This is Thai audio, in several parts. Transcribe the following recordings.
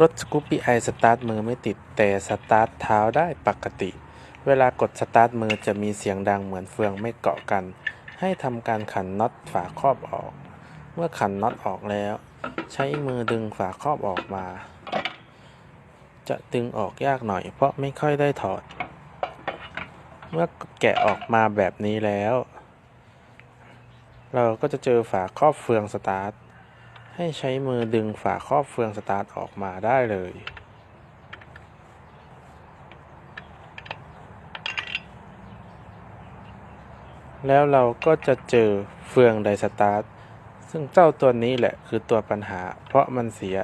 รถสกูปปี้ไอสตาร์ทมือไม่ติดแต่สตาร์ทเท้าได้ปกติ เวลากดสตาร์ทมือจะมีเสียงดังเหมือนเฟืองไม่เกาะกัน ให้ทำการขันน็อตฝาครอบออก เมื่อขันน็อตออกแล้ว ใช้มือดึงฝาครอบออกมา จะดึงออกยากหน่อยเพราะไม่ค่อยได้ถอด เมื่อแกะออกมาแบบนี้แล้ว เราก็จะเจอฝาครอบเฟืองสตาร์ท ให้ใช้มือดึงฝาครอบเฟืองสตาร์ทออกมาได้เลย แล้วเราก็จะเจอเฟืองไดสตาร์ท ซึ่งเจ้าตัวนี้แหละคือตัวปัญหา เพราะมันเสีย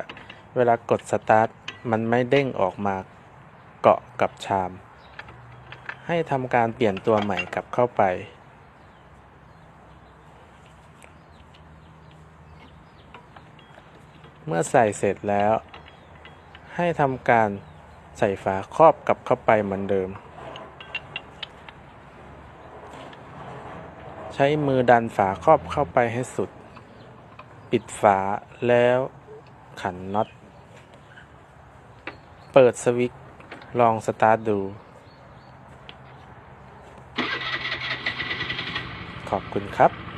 เวลากดสตาร์ทมันไม่เด้งออกมาเกาะกับชาม ให้ทำการเปลี่ยนตัวใหม่กลับเข้าไป เมื่อใส่เสร็จแล้ว ให้ทำการใส่ฝาครอบกลับเข้าไปเหมือนเดิม ใช้มือดันฝาครอบเข้าไปให้สุด ปิดฝาแล้วขันน็อต เปิดสวิตช์ลองสตาร์ทดู ขอบคุณครับ